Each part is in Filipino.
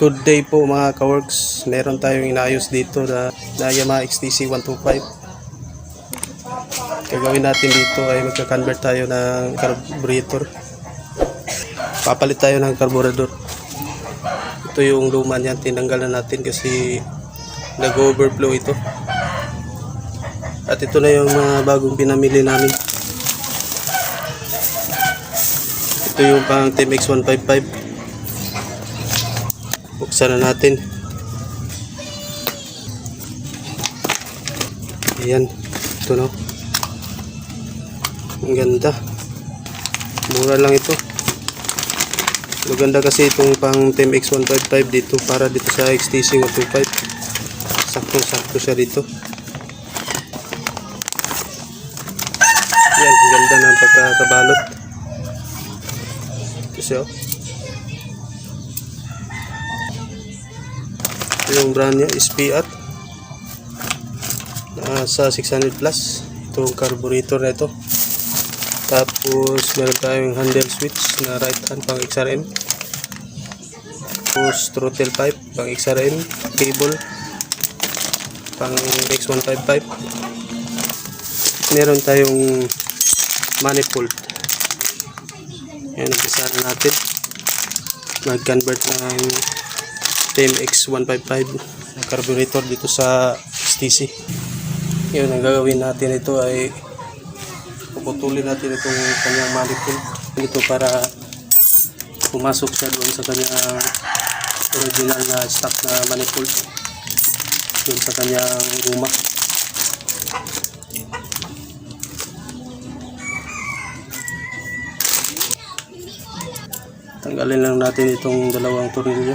Good day po mga ka-works. Meron tayong inaayos dito na, na Yamaha XTC 125. Gagawin natin dito ay magka-convert tayo ng carburetor. Papalit tayo ng carburetor. Ito yung luma niyan. Tinanggalan natin kasi nag-overflow ito. At ito na yung mga bagong pinamili namin. Ito yung pang TMX 155 buksan na natin. Ayan. Ito no? Ang ganda. Mura lang ito. Maganda kasi itong pang TMX 155 dito para dito sa XTC 125 sakto sakto siya dito. Yan ang ganda ng pagkakabalot. Siya oh. Yung brand niya is Fiat sa 600 plus. Itong carburetor na ito tapos meron tayong handle switch na right hand pang XRM tapos throttle pipe pang XRM cable pang X155 meron tayong manifold. Yan umpisa na natin. Mag convert ng TMX 155 na carburetor dito sa STC yun ang gagawin natin ito ay puputulin natin itong kanyang manifold dito para pumasok siya doon sa kanyang original na stock na manifold doon sa kanyang guma. Tanggalin lang natin itong dalawang tornilyo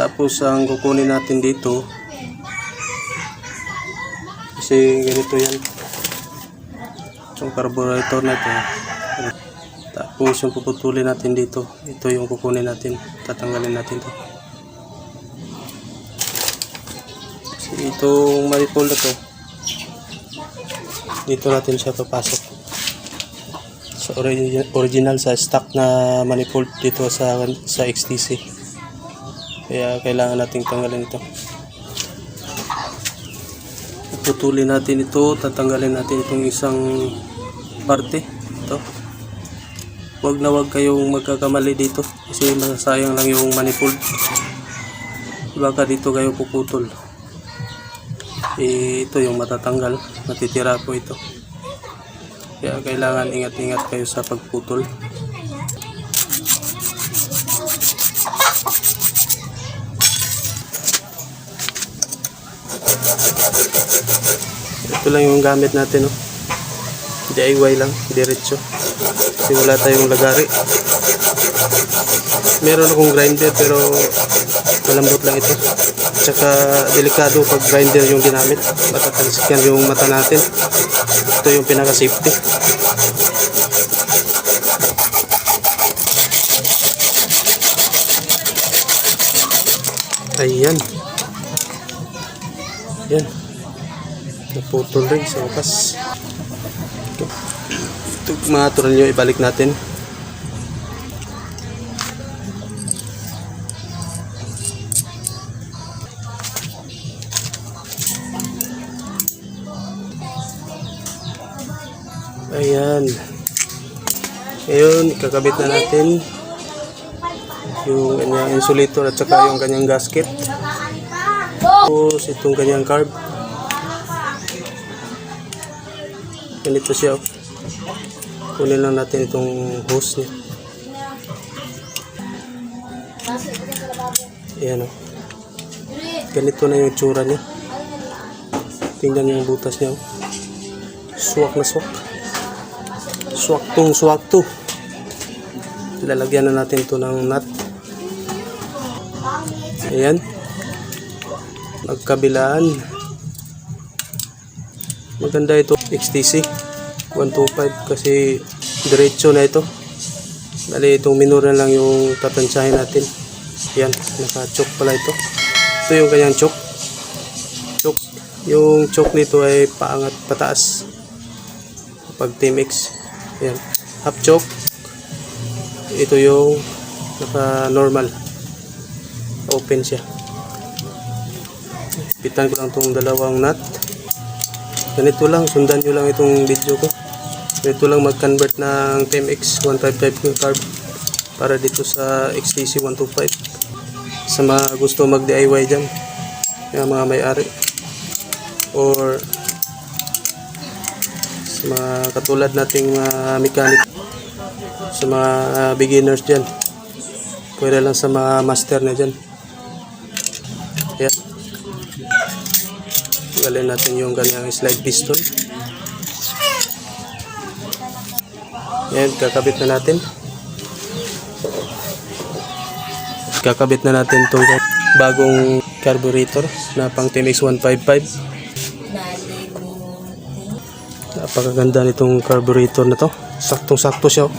tapos ang kukunin natin dito kasi ganito yan. Itong carburetor na ito. Tapos yung puputulin natin dito. Ito yung kukunin natin. Tatanggalin natin to. Kasi itong manifold na to dito natin siya papasok. Origi- original sa stock na manifold dito sa sa XTC kaya kailangan nating tanggalin ito. Putulin natin ito, tatanggalin natin itong isang parte. Ito. Huwag na huwag kayong magkakamali dito kasi masasayang lang yung manifold. Baka dito kayo puputol. Eh, ito yung matatanggal. Matitira po ito. Kaya kailangan ingat-ingat kayo sa pagputol. Ito lang yung gamit natin, no? DIY lang, diretso. Kasi wala tayong lagari. Meron akong grinder pero malambot lang ito. Tsaka delikado pag grinder yung ginamit. Matatalsikan yung mata natin. Ito yung pinaka-safety. Ayan. Yan. Naputol rin sa wakas. Ito. Ito mga turon nyo, ibalik natin. Ayan. Ngayon, kakabit na natin yung kanyang insulator at saka yung kanyang gasket. Tapos itong kanyang carb. Ganito siya. oh. Kunin lang natin itong hose niya. Ayan o. Ganito na yung itsura niya. Tingnan yung butas niya. oh. Swak na swak. Swak tong swak to. Lalagyan na natin to ng nut. Ayan magkabilaan maganda ito XTC 125 kasi diretso na ito. Bali itong minura lang yung tatansyahin natin. Yan naka-choke pala ito. Ito yung kanyang choke. Choke. Yung choke nito ay paangat pataas. Pag TMX yan half choke. Ito yung naka normal open siya. Pitan ko lang tong dalawang nut ganito lang sundan nyo lang itong video ko. Ganito lang mag convert ng TMX 155 yung carb para dito sa XTC 125 sa mga gusto mag DIY dyan yung mga may-ari. Or sa mga katulad nating mga mechanic sa mga beginners dyan. Pwede lang sa mga master na dyan Tanggalin natin yung kanyang slide piston yan kakabit na natin. Kakabit na natin itong bagong carburetor na pang TMX 155 napakaganda nitong carburetor na to. Saktong sakto siya oh.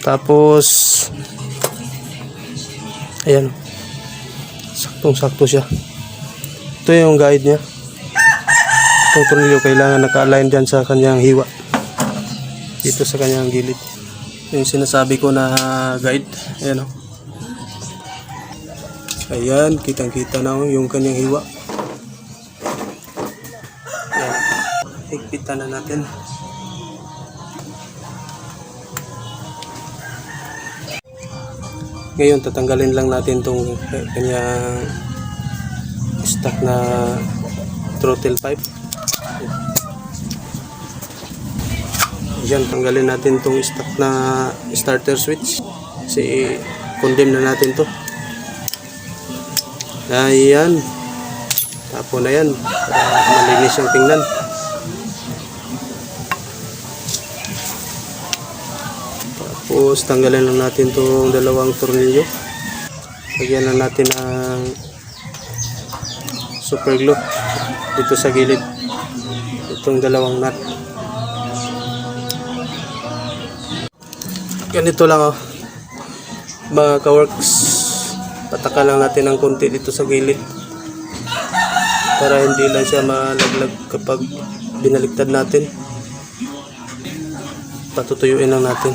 tapos ayan. Oh. saktong sakto siya. Ito yung guide niya itong tornilyo kailangan naka-align dyan sa kanyang hiwa dito sa kanyang gilid yung sinasabi ko na guide ayan oh. Ayan, kitang-kita na oh, yung kanyang hiwa. Ayan. Higpitan na natin. Ngayon, tatanggalin lang natin tong kanyang stock na throttle pipe. Ayan, tanggalin natin tong stock na starter switch. Kasi condemn na natin to. Ayan. Tapo na yan. Malinis yung tingnan. Tapos tanggalin lang natin itong dalawang tornilyo. Lagyan lang natin ng super glue dito sa gilid. Itong dalawang nut. Ganito lang oh. Mga ka-works pataka lang natin ng konti dito sa gilid. Para hindi lang siya malaglag kapag binaliktad natin. Patutuyuin lang natin.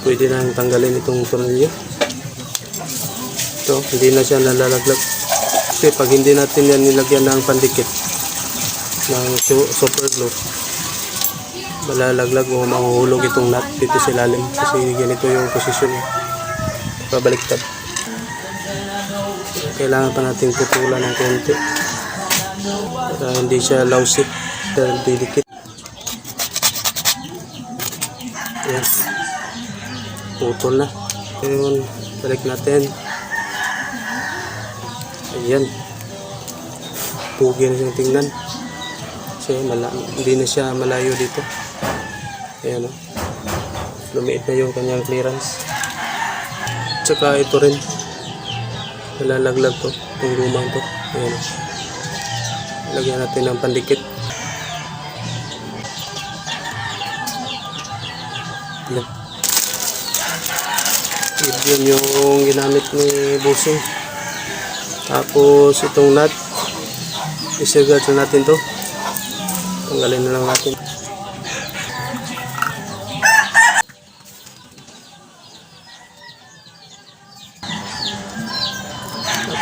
Pwede na tanggalin itong tornilyo ito hindi na siya nalalaglag. Kasi pag hindi natin yan nilagyan ng pandikit ng su- super glue malalaglag o mahuhulog itong nut dito sa ilalim kasi ganito yung posisyon niya. Pabaliktad kailangan pa natin putulan ng konti para hindi siya lousy dahil didikit. Yan putol na. Yun balik natin. Ayan. Pugi na siyang tingnan. Kasi hindi na siya malayo dito ayan o lumiit na yung kanyang clearance. Tsaka ito rin. Nalalaglag to yung lumang to. Ayan o. lagyan natin ng pandikit. Yan yun yung ginamit ni Busing tapos itong nut. Isagad na natin to. Tanggalin na lang natin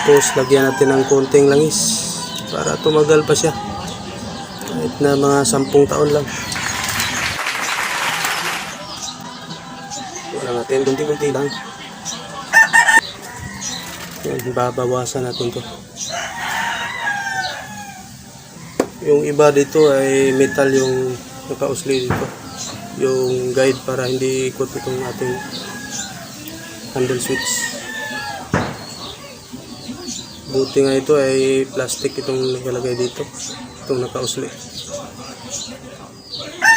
Tapos lagyan natin ng konting langis para tumagal pa siya. Kahit na mga sampung taon lang. Wala natin, kunti-kunti lang. Yan, babawasan natin to. Yung iba dito ay metal yung nakausli dito. Yung guide para hindi ikot itong ating handle switch. Buti nga ito ay plastic itong nakalagay dito. Itong nakausli.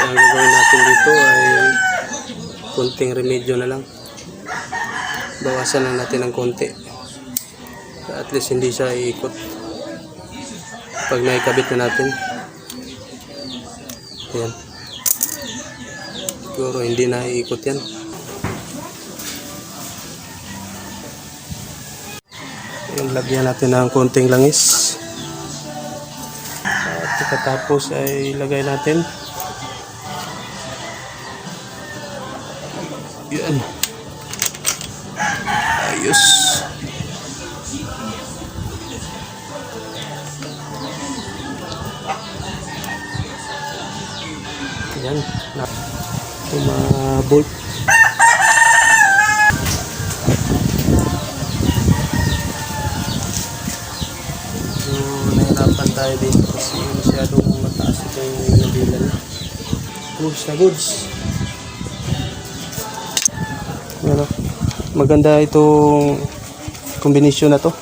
Ang gagawin natin dito ay konting remedyo na lang. Bawasan lang natin ng konti. At least hindi siya iikot. Pag naikabit na natin. Ayan. Siguro hindi na iikot yan. Yung lagyan natin ng konting langis. At pagkatapos ay ilagay natin. Yan. Ayos. Yan. Tumabolt. Tayo dito kasi masyadong mataas ito yung nabilan. Goods na goods. Ano? Maganda itong kombinasyon na to.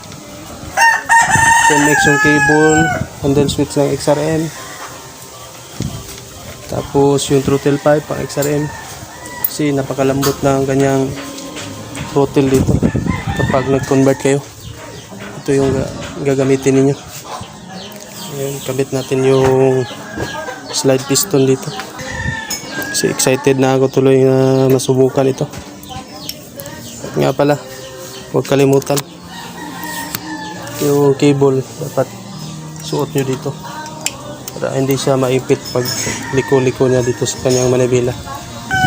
10x yung cable, handle switch ng XRM. Tapos yung throttle pipe pang XRM. Kasi napakalambot ng kanyang throttle dito. Kapag nag-convert kayo. Ito yung ga- gagamitin ninyo. Ayan, kabit natin yung slide piston dito. Kasi excited na ako tuloy na masubukan ito. Nga pala, huwag kalimutan. Yung cable, dapat suot nyo dito. Para hindi siya maipit pag liko-liko niya dito sa kanyang manibela.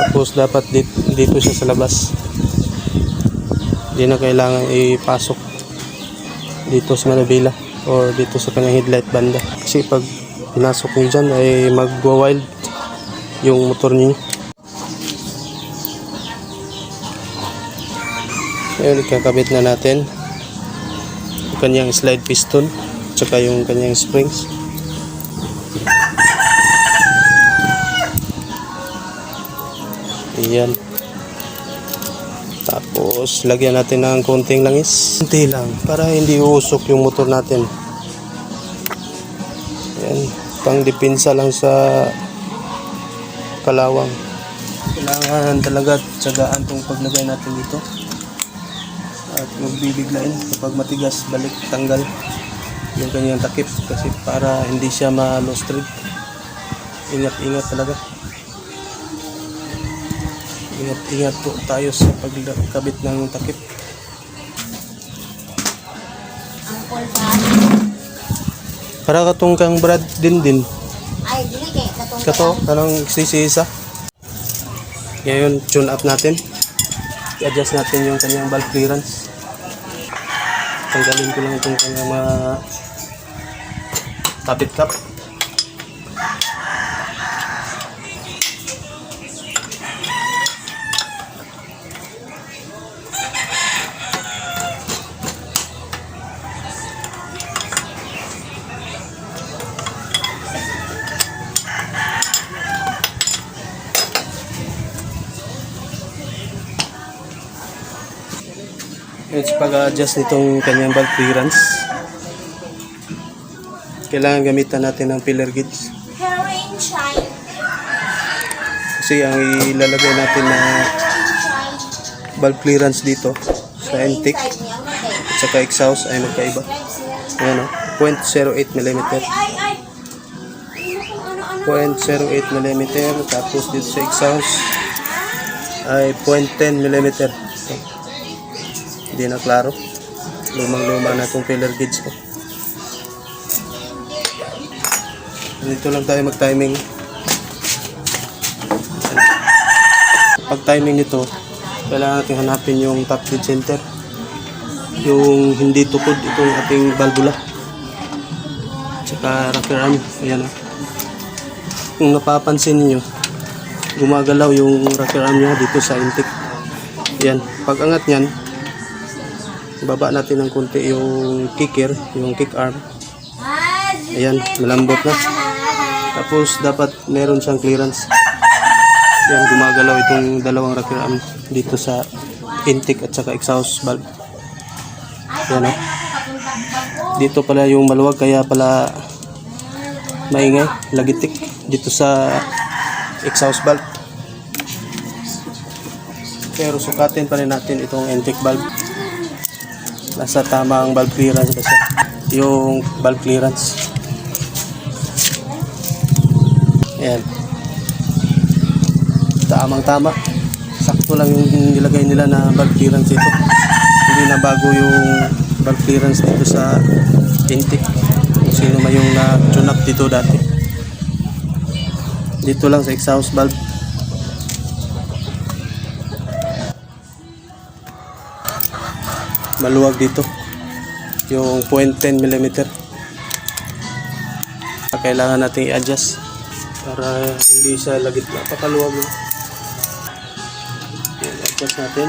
Tapos dapat dito, dito siya sa labas. Hindi na kailangan ipasok dito sa manibela or dito sa kanyang headlight banda. Kasi pag pinasok nyo dyan ay magwa-wild yung motor niyo. Ngayon, ikakabit na natin yung kanyang slide piston tsaka yung kanyang springs. Ayan. Tapos, lagyan natin ng konting langis. Konti lang, para hindi uusok yung motor natin. Ayan. Pang dipinsa lang sa kalawang. Kailangan talaga tsagaan tong paglagay natin dito. At magbibiglain kapag matigas, balik, tanggal yung kanyang takip kasi para hindi siya ma-lost thread. Ingat-ingat talaga. Ingat-ingat po tayo sa pagkabit ng takip. Para katong kang Brad din din. Ay, dili kay katong Kato, kanang sisisa. Ngayon, tune up natin. I-adjust natin yung kanyang valve clearance. Tanggalin ko lang itong kanyang mga tapit cap. Sa pag-adjust nitong kanyang valve clearance. Kailangan gamitan natin ng filler gauge. Kasi ang ilalagay natin na valve clearance dito sa intake at saka exhaust ay magkaiba. Ayan o, 0.08 mm. Ay, ay, ay. Ano kung ano-ano. 0.08 mm tapos dito sa exhaust ay 0.10 mm. Hindi na klaro. Lumang-luma na itong filler gauge ko. Dito lang tayo mag-timing. Pag timing nito, kailangan natin hanapin yung top dead center. Yung hindi tukod itong ating valvula. Tsaka rocker arm. Ayan o. Kung napapansin niyo gumagalaw yung rocker arm niya dito sa intake. Yan. Pag angat niyan, baba natin ng konti yung kicker, yung kick arm. Ayan, malambot na. Tapos dapat meron siyang clearance. Yan, gumagalaw itong dalawang rocker arm dito sa intake at saka exhaust valve. Yan o. Dito pala yung maluwag kaya pala maingay, lagitik dito sa exhaust valve. Pero sukatin pa rin natin itong intake valve. Nasa tamang valve clearance ba siya? Yung valve clearance. Ayan. Tamang tama. Sakto lang yung nilagay nila na valve clearance dito. Hindi na bago yung valve clearance dito sa intake. Kung sino man yung na-tune dito dati. Dito lang sa exhaust valve. Maluwag dito. Yung 0.10 mm. Kailangan natin i-adjust para hindi siya lagit napakaluwag mo. Yan, adjust natin.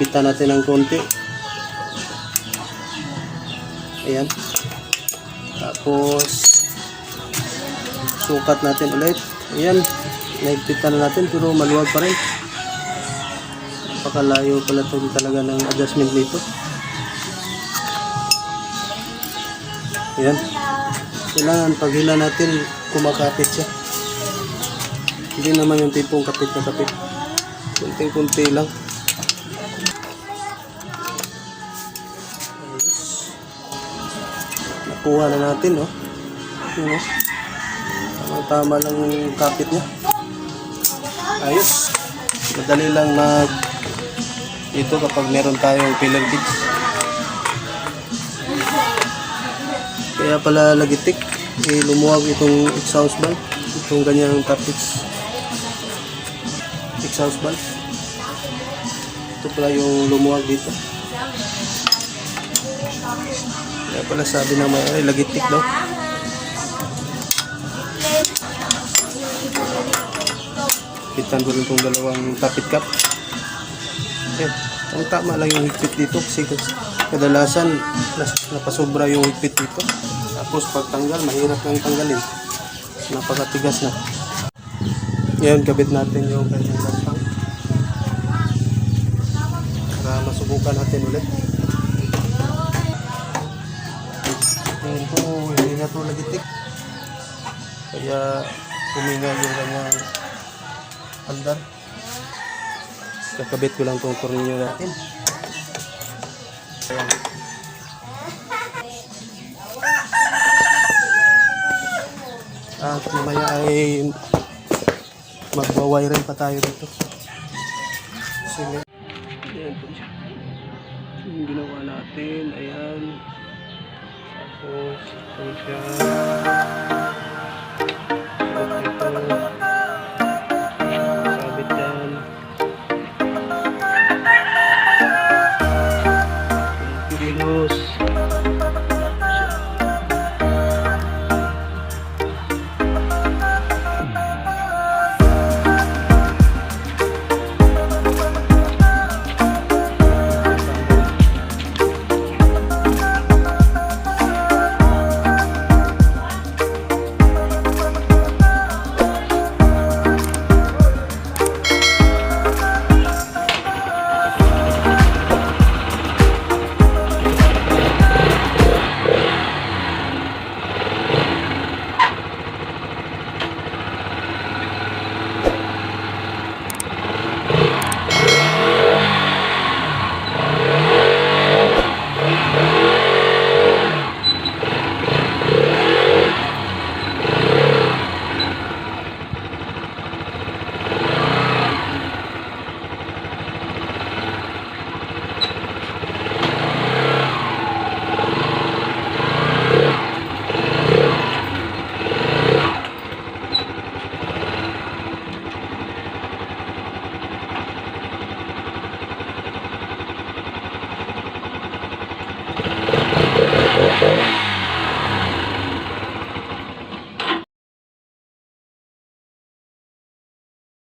Pita natin ng konti. Ayan. Tapos, sukat natin ulit. Ayan. Naigpitan na natin pero maluwag pa rin. Napakalayo pala ito talaga ng adjustment nito. Ayan. Kailangan pag hila natin, kumakapit siya. Hindi naman yung tipong kapit na kapit. Kunting-kunti lang. Nakuha na natin, no? Yun, oh. Tama-tama lang yung kapit niya. Ayos. Madali lang mag ito kapag meron tayong pillar bits. Kaya pala lagitik, eh, lumuwag itong exhaust valve, itong ganyang topics. Exhaust valve. Ito pala yung lumuwag dito. Kaya pala sabi ng may lagitik daw. Kitan ko rin itong dalawang tapit cap. Eh, ang tama lang yung higpit dito kasi kadalasan napasobra yung higpit dito. Tapos pag tanggal, mahirap nang tanggalin. Napakatigas na. Ngayon, kabit natin yung kanyang lantang. Para masubukan natin ulit. Tingin ko, hindi na ito lagitik. Kaya, huminga yung kanyang andar. Kakabit ko lang itong tornilyo natin. Ayan. At mamaya ay magbawiring pa tayo dito. Sige. Ayan po siya. Yung ginawa natin, ayan. Tapos, ito siya.